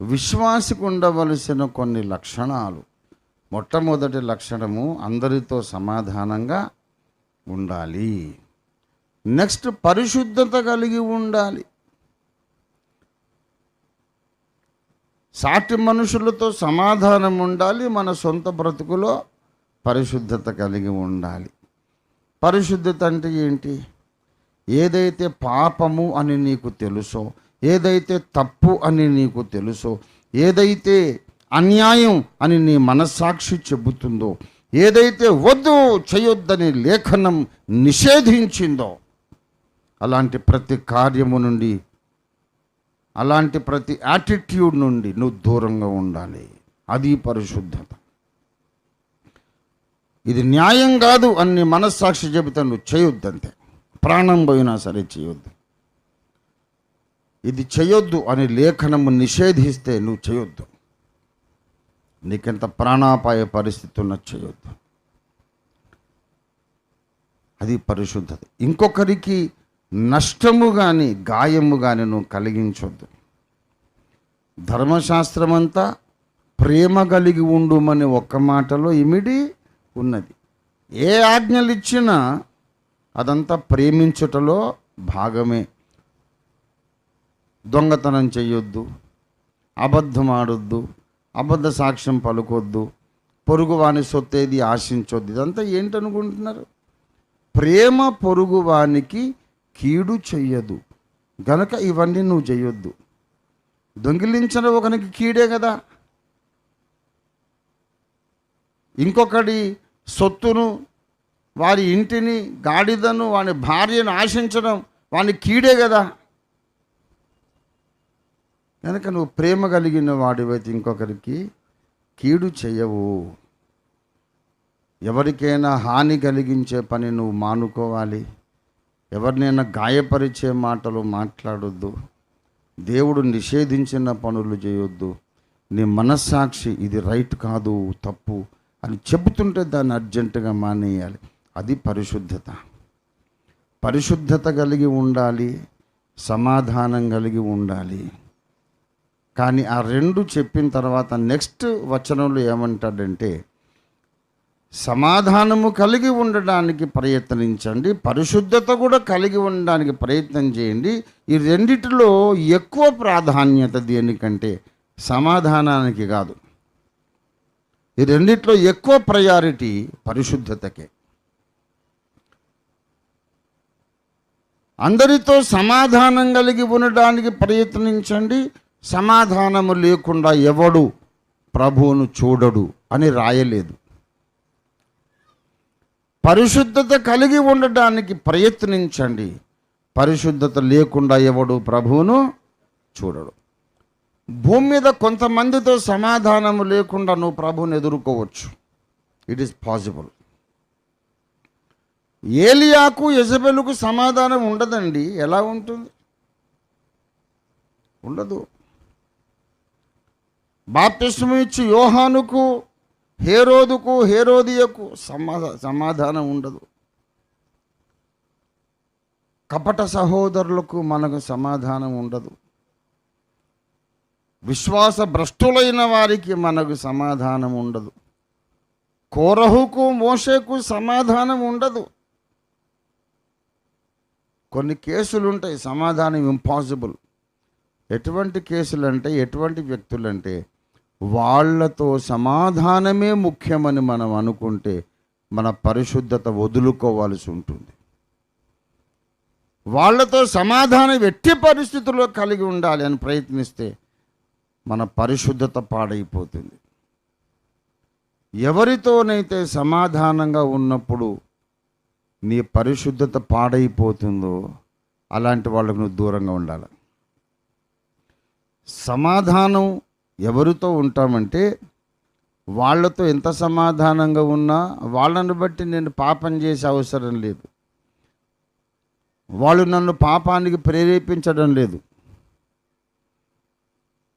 విశ్వాసికి ఉండవలసిన కొన్ని లక్షణాలు. మొట్టమొదటి లక్షణము అందరితో సమాధానంగా ఉండాలి. నెక్స్ట్ పరిశుద్ధత కలిగి ఉండాలి. సాటి మనుషులతో సమాధానం ఉండాలి మన సొంత బ్రతుకులో పరిశుద్ధత కలిగి ఉండాలి. పరిశుద్ధత అంటే ఏంటి? ఏదైతే పాపము అని నీకు తెలుసో ఏదైతే తప్పు అని నీకు తెలుసో ఏదైతే అన్యాయం అని నీ మనస్సాక్షి చెబుతుందో ఏదైతే వద్దు చేయొద్దని లేఖనం నిషేధించిందో అలాంటి ప్రతి కార్యము నుండి అలాంటి ప్రతి యాటిట్యూడ్ నుండి నువ్వు దూరంగా ఉండాలి. అది పరిశుద్ధత. ఇది న్యాయం కాదు అని మనస్సాక్షి చెబితే నువ్వు చేయొద్దంతే. ప్రాణం పోయినా సరే చేయొద్దు. ఇది చేయొద్దు అని లేఖనము నిషేధిస్తే నువ్వు చేయొద్దు. నీకెంత ప్రాణాపాయ పరిస్థితి ఉన్న చేయొద్దు. అది పరిశుద్ధత. ఇంకొకరికి నష్టము కానీ గాయము కానీ నువ్వు కలిగించొద్దు. ధర్మశాస్త్రమంతా ప్రేమ కలిగి ఉండుమని ఒక్క మాటలో ఇమిడి ఉన్నది. ఏ ఆజ్ఞలు ఇచ్చినా అదంతా ప్రేమించుటలో భాగమే. దొంగతనం చేయొద్దు అబద్ధం ఆడొద్దు అబద్ధ సాక్ష్యం పలుకొద్దు పొరుగువాని సొత్తేది ఆశించొద్దు. ఇదంతా ఏంటనుకుంటున్నారు? ప్రేమ పొరుగువానికి కీడు చెయ్యదు. గనక ఇవన్నీ నువ్వు చేయొద్దు దొంగిలించిన ఒకనికి కీడే కదా. ఇంకొకటి సొత్తును వారి ఇంటిని గాడిదను వాని భార్యను ఆశించడం వాని కీడే కదా. కనుక నువ్వు ప్రేమ కలిగిన వాడివైతే ఇంకొకరికి కీడు చేయవు. ఎవరికైనా హాని కలిగించే పని నువ్వు మానుకోవాలి. ఎవరినైనా గాయపరిచే మాటలు మాట్లాడొద్దు. దేవుడు నిషేధించిన పనులు చేయొద్దు. నీ మనస్సాక్షి ఇది రైట్ కాదు తప్పు అని చెబుతుంటే దాన్ని అర్జెంటుగా మానేయాలి. అది పరిశుద్ధత. పరిశుద్ధత కలిగి ఉండాలి సమాధానం కలిగి ఉండాలి. కానీ ఆ రెండు చెప్పిన తర్వాత నెక్స్ట్ వచనంలో ఏమంటాడంటే సమాధానము కలిగి ఉండడానికి ప్రయత్నించండి పరిశుద్ధత కూడా కలిగి ఉండడానికి ప్రయత్నం చేయండి. ఈ రెండిటిలో ఎక్కువ ప్రాధాన్యత దేనికంటే సమాధానానికి కాదు. ఈ రెండిట్లో ఎక్కువ ప్రయారిటీ పరిశుద్ధతకే. అందరితో సమాధానం కలిగి ఉండడానికి ప్రయత్నించండి సమాధానము లేకుండా ఎవడు ప్రభువును చూడడు అని రాయలేదు. పరిశుద్ధత కలిగి ఉండడానికి ప్రయత్నించండి. పరిశుద్ధత లేకుండా ఎవడు ప్రభువును చూడడు. భూమి మీద కొంతమందితో సమాధానము లేకుండా నువ్వు ప్రభువుని ఎదుర్కోవచ్చు. ఇట్ ఈస్ పాసిబుల్ ఏలియాకు యజబెలుకు సమాధానం ఉండదండి. ఎలా ఉంటుంది? ఉండదు. బాప్తిష్టం ఇచ్చి యోహానుకు హేరోదుకు హేరోదియకు సమాధా సమాధానం ఉండదు. కపట సహోదరులకు మనకు సమాధానం ఉండదు. విశ్వాస భ్రష్టులైన వారికి మనకు సమాధానం ఉండదు. కోరహుకు మోషకు సమాధానం ఉండదు. కొన్ని కేసులు ఉంటాయి సమాధానం ఇంపాసిబుల్. ఎటువంటి కేసులు అంటే ఎటువంటి వ్యక్తులు వాళ్ళతో వాళ్ళతో సమాధానమే ముఖ్యమని మనం అనుకుంటే మన పరిశుద్ధత వదులుకోవాల్సి ఉంటుంది. వాళ్ళతో సమాధానం ఎట్టి పరిస్థితుల్లో కలిగి ఉండాలి అని ప్రయత్నిస్తే మన పరిశుద్ధత పాడైపోతుంది. ఎవరితోనైతే సమాధానంగా ఉన్నప్పుడు నీ పరిశుద్ధత పాడైపోతుందో అలాంటి వాళ్ళకు నువ్వు దూరంగా ఉండాలి. సమాధానం ఎవరితో ఉంటామంటే వాళ్ళతో ఎంత సమాధానంగా ఉన్నా వాళ్ళని బట్టి నేను పాపం చేసే అవసరం లేదు. వాళ్ళు నన్ను పాపానికి ప్రేరేపించడం లేదు.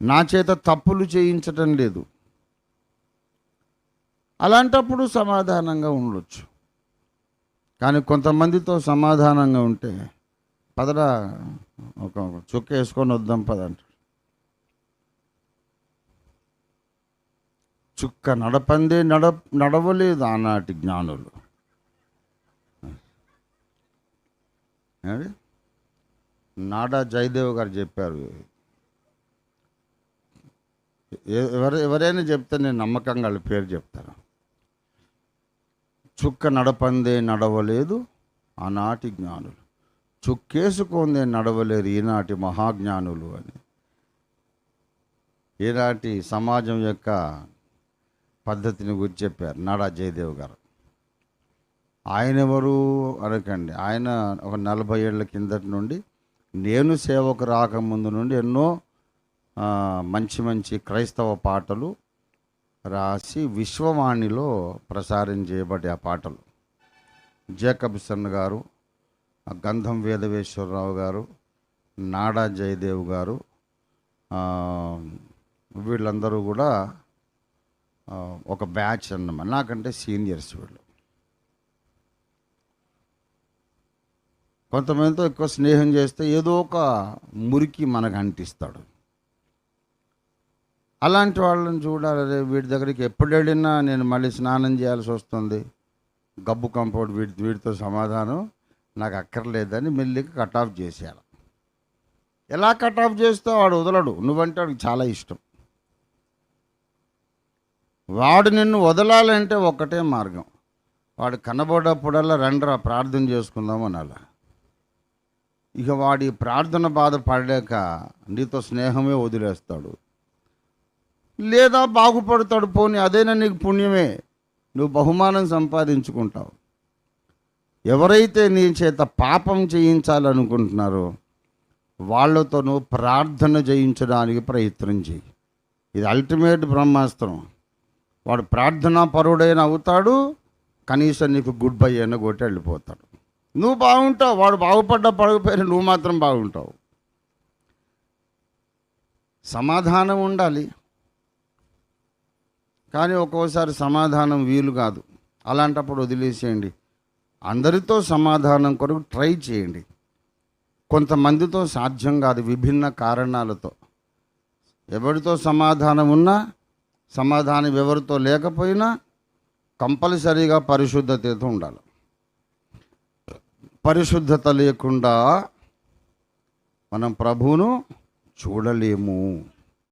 నా చేత తప్పులు చేయించడం లేదు. అలాంటప్పుడు సమాధానంగా ఉండొచ్చు. కానీ కొంతమందితో సమాధానంగా ఉంటే పదరా ఒక చొక్క చుక్క వేసుకొని వద్దాం పదంట చుక్క నడపందే నడ నడవలేదు ఆనాటి జ్ఞానులు. నాడా జయదేవ్ గారు చెప్పారు. ఎవరు ఎవరైనా చెప్తే నేను నమ్మకంగా వాళ్ళ పేరు చెప్తాను. చుక్క నడపందే నడవలేదు ఆనాటి జ్ఞానులు. చుక్కేసుకుందే నడవలేరు ఈనాటి మహాజ్ఞానులు అని. ఈనాటి సమాజం యొక్క పద్ధతిని గురించి చెప్పారు నాడా జయదేవ్ గారు. ఆయన ఎవరు అనకండి ఆయన ఒక నలభై ఏళ్ళ కిందటి నుండి నేను సేవకు రాకముందు నుండి ఎన్నో మంచి మంచి క్రైస్తవ పాటలు రాసి విశ్వవాణిలో ప్రసారం చేయబడే ఆ పాటలు. జేకబ్సన్ గారు గంధం వేదవేశ్వరరావు గారు నాడా జయదేవ్ గారు వీళ్ళందరూ కూడా ఒక బ్యాచ్ అన్నమాట. నాకంటే సీనియర్స్ వీళ్ళు. కొంతమందితో ఎక్కువ స్నేహం చేస్తే ఏదో ఒక మురికి మనకు అంటిస్తాడు. అలాంటి వాళ్ళని చూడాలి వీటి దగ్గరికి ఎప్పుడు వెళ్ళినా నేను మళ్ళీ స్నానం చేయాల్సి వస్తుంది. గబ్బు కంపౌండ్ వీటి వీటితో సమాధానం నాకు అక్కర్లేదని మెల్లిగా కట్ ఆఫ్ చేసేయాలి. ఎలా కట్ ఆఫ్ చేస్తే వాడు వదలడు. నువ్వంటే వాడికి చాలా ఇష్టం. వాడు నిన్ను వదలాలంటే ఒక్కటే మార్గం. వాడు కనబడప్పుడల్లా రండ్రా ప్రార్థన చేసుకుందాం అనాల. ఇక వాడి ప్రార్థన బాధ పడలేక నీతో స్నేహమే వదిలేస్తాడు. లేదా బాగుపడతాడు పోనీ అదేనా నీకు పుణ్యమే. నువ్వు బహుమానం సంపాదించుకుంటావు. ఎవరైతే నీ చేత పాపం చేయించాలనుకుంటున్నారో వాళ్ళతో నువ్వు ప్రార్థన చేయించడానికి ప్రయత్నం చేయి. ఇది అల్టిమేట్ బ్రహ్మాస్త్రం. వాడు ప్రార్థనా పరుడైన అవుతాడు కనీసం నీకు గుడ్ బై అయిన కొట్టి వెళ్ళిపోతాడు. నువ్వు బాగుంటావు వాడు బాగుపడ్డా పడకపోయినా నువ్వు మాత్రం బాగుంటావు. సమాధానం ఉండాలి. కానీ ఒక్కోసారి సమాధానం వీలు కాదు. అలాంటప్పుడు వదిలేసేయండి. అందరితో సమాధానం కొరకు ట్రై చేయండి. కొంతమందితో సాధ్యం కాదు విభిన్న కారణాలతో. ఎవరితో సమాధానం ఉన్నా సమాధానం ఎవరితో లేకపోయినా కంపల్సరీగా పరిశుద్ధతతో ఉండాలి. పరిశుద్ధత లేకుండా మనం ప్రభువును చూడలేము.